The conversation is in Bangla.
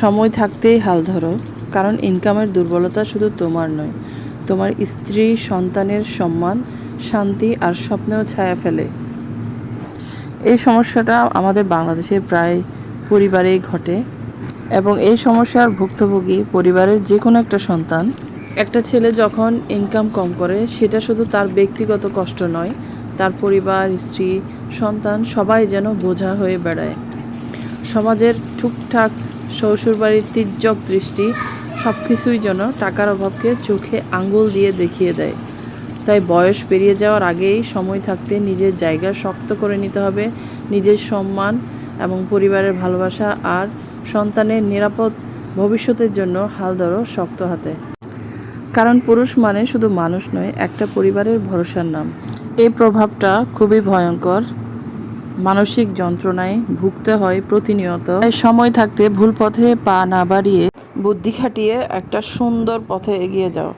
সময় থাকতেই হাল ধরো, কারণ ইনকামের দুর্বলতা শুধু তোমার নয়, তোমার স্ত্রী, সন্তানের সম্মান, শান্তি আর স্বপ্নেও ছায়া ফেলে। এই সমস্যাটা আমাদের বাংলাদেশের প্রায় পরিবারেই ঘটে এবং এই সমস্যার ভুক্তভোগী পরিবারের যে কোনো একটা সন্তান, একটা ছেলে যখন ইনকাম কম করে, সেটা শুধু তার ব্যক্তিগত কষ্ট নয়, তার পরিবার, স্ত্রী, সন্তান, সবাই যেন বোঝা হয়ে বেড়ায়। সমাজের টুকটাক শ্বশুরবাড়ির তির্যক দৃষ্টি সব কিছুই যেন টাকার অভাবকে চোখে আঙ্গুল দিয়ে দেখিয়ে দেয়। তাই বয়স পেরিয়ে যাওয়ার আগেই সময় থাকতে নিজের জায়গা শক্ত করে নিতে হবে। নিজের সম্মান এবং পরিবারের ভালোবাসা আর সন্তানের নিরাপদ ভবিষ্যতের জন্য হাল ধরো শক্ত হাতে। কারণ পুরুষ মানে শুধু মানুষ নয়, একটা পরিবারের ভরসার নাম। এই প্রভাবটা খুবই ভয়ঙ্কর। মানসিক যন্ত্রণায় ভুগতে হয় প্রতিনিয়ত। সময় থাকতে ভুল পথে পা না বাড়িয়ে বুদ্ধি খাটিয়ে একটা সুন্দর পথে এগিয়ে যাও।